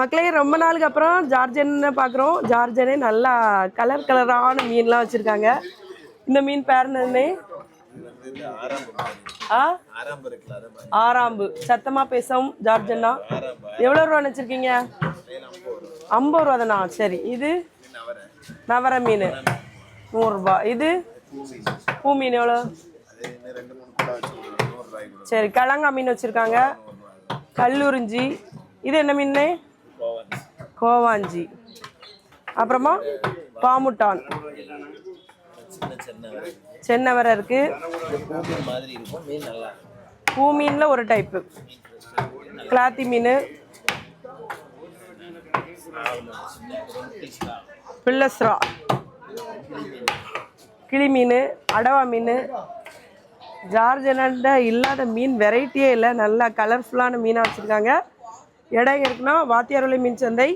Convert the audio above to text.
மக்களே ரொம்ப நாளுக்கு அப்புறம் ஜார்ஜன் பார்க்குறோம் ஜார்ஜனே நல்லா கலர் கலரான மீன்லாம் வச்சுருக்காங்க. இந்த மீன் பேர் என்னதுண்ணே ஆ? ஆறாம்பு. சத்தமாக பேசவும் ஜார்ஜன்னா எவ்வளோ ரூபா வச்சுருக்கீங்க ஐம்பது ரூபா தானா சரி இது நவர மீன். நூறுரூபா இது பூ மீன் எவ்வளோ சரி கிழங்கா மீன் வச்சுருக்காங்க. கல்லுறிஞ்சி இது என்ன மீன்னே கோவாஞ்சி. அப்புறமா பாமுட்டான். சின்ன சின்ன வரை சென்னவரை பூ மீனில் ஒரு டைப்பு கிளாத்தி மீன். பில்லஸ்ரா. கிளி மீன் அடவா மீன். ஜார்ஜனண்ட இல்லாத மீன் வெரைட்டியே இல்லை. நல்லா கலர்ஃபுல்லான மீனாக வச்சுருக்காங்க. இடம் இருக்குன்னா வாத்தியார்வலை மீன் சந்தை.